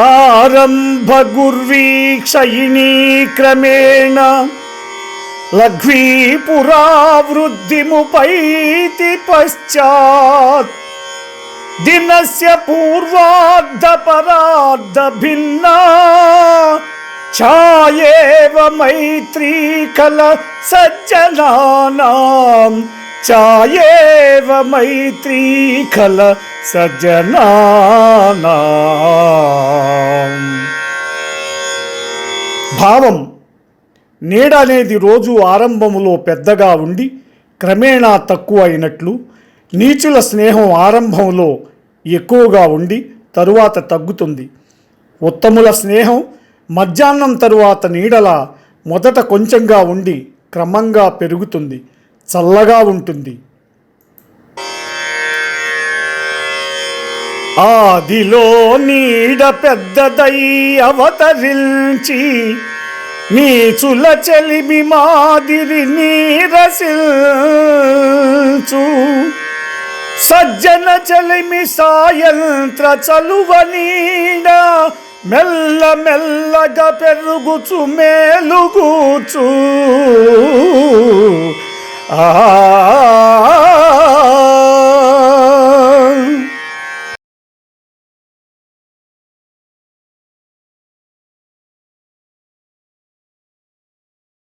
ఆరంభ గుర్వీక్షయిణీ క్రమేణ లఘ్వీపురావృద్ధిముపైతి పశ్చాత్ దినస్య పూర్వార్ధ పరార్ధ భిన్నా మైత్రీ కల సజ్జనానాం భావం నీడ అనేది రోజు ఆరంభములో పెద్దగా ఉండి క్రమేణా తక్కువ అయినట్లు నీచుల స్నేహం ఆరంభంలో ఎక్కువగా ఉండి తరువాత తగ్గుతుంది. ఉత్తముల స్నేహం మధ్యాహ్నం తరువాత నీడల మొదట కొంచెంగా ఉండి క్రమంగా పెరుగుతుంది. చల్లగా ఉంటుంది. ఆదిలో నీడ పెద్దదై అవతరించి నీచుల చెలిమి మాదిరి నీరసిల్చు సజ్జన చలిమి సాయంత్ర చలువ నీడ మెల్ల మెల్లగా పెరుగుచు మేలుగూచు Ah.